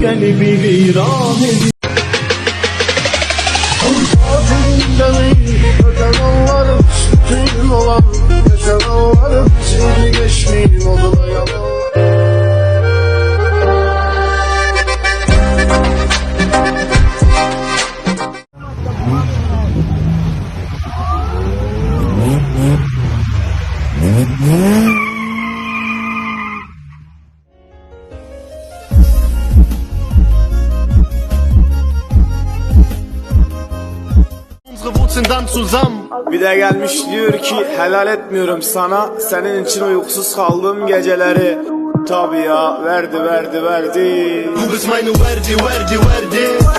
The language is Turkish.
Gel bir viran edir Bir de gelmiş diyor ki helal etmiyorum sana. Senin için uykusuz kaldığım geceleri. Tabi ya verdi verdi verdi. Meine Verdi, Verdi, Verdi. Verdi,